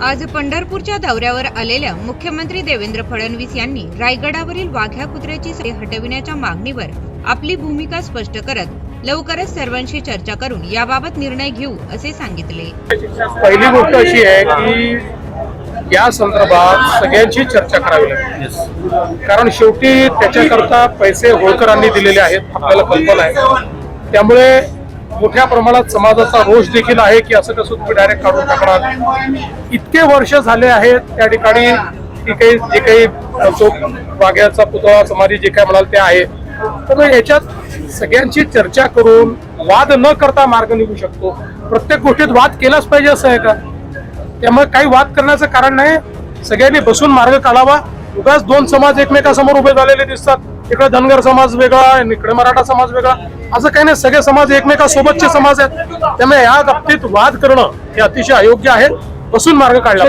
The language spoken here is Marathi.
आज पंढरपूरच्या दौऱ्यावर आलेल्या मुख्यमंत्री देवेंद्र फडणवीस यांनी रायगडावरील वाघ्या कुत्र्याची सरी हटविण्याच्या मागणीवर आपली भूमिका स्पष्ट करत लवकरच सर्वांशी चर्चा करून याबाबत निर्णय घेऊ असे सांगितले. पहिली गोष्ट अशी आहे की या संदर्भात सगळ्यांची चर्चा करावी लागेल. कारण शेवटी त्याच्याकरता पैसे होळकरांनी दिलेले आहेत आपल्याला कल्पना आहे. त्यामुळे मोठ्या प्रमाणात समाजाचा रोष देखील आहे की असं कसं तुम्ही डायरेक्ट काढून टाकणार? इतके वर्ष झाले आहेत त्या ठिकाणी की काही जे काही अ, वाघ्याचा पुतळा समाधी जे काय म्हणाल ते आहे. तर मग याच्यात सगळ्यांची चर्चा करून वाद न करता मार्ग निघू शकतो. प्रत्येक गोष्टीत वाद केलाच पाहिजे असं आहे का? त्यामुळे काही वाद करण्याचं कारण नाही. सगळ्यांनी बसून मार्ग काढावा. उगाच दोन समाज एकमेकासमोर उभे झालेले दिसतात. इकडे धनगर समाज वेगळा आहे इकडे मराठा समाज वेगळा. असं काही नाही सगळे समाज एकमेकासोबतचे समाज आहेत. त्यामुळे या बाबतीत वाद करणं हे अतिशय अयोग्य आहे. बसून मार्ग काढला